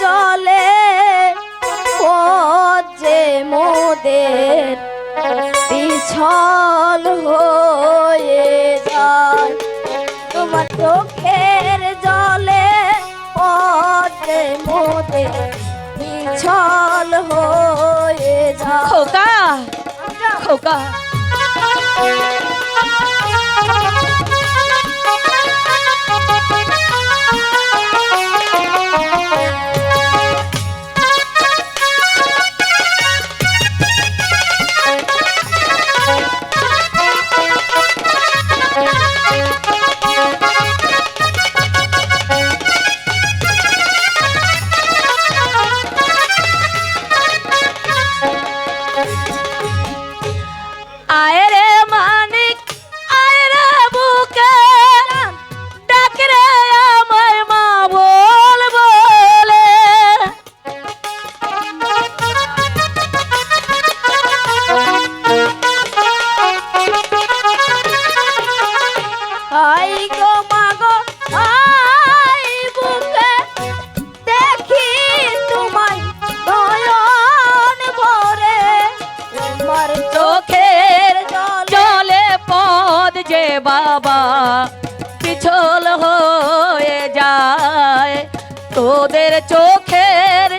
জলে যে মোদের পিছল হয়ে যায়। তোমার চোখের জলে, পথে মোদের পিছল হয়ে যায়। খোকা খোকা। বাবা পিছল হয়ে যায়। তোদের চোখের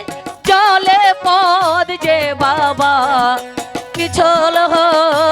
জলে পদ যে বাবা পিছল হয়ে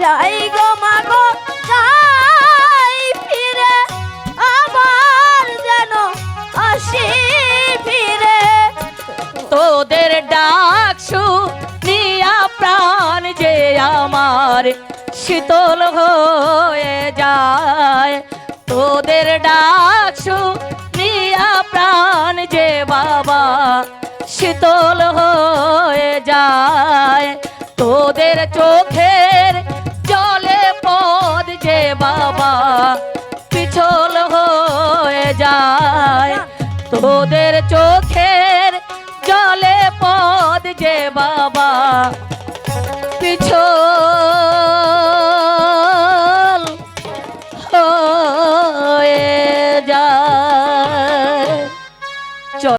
যাই গো মাগো যাই ফিরে, আবার যেন আসি ফিরে। তোদের ডাক শুনিয়া প্রাণ যে আমার শীতল হয়ে যায়। তোদের ডাক শুনিয়া প্রাণ যে বাবা শীতল হয়ে যায়। তোদের চোখের যায়। তোদের চোখের জলে পদ যে বাবা পিছল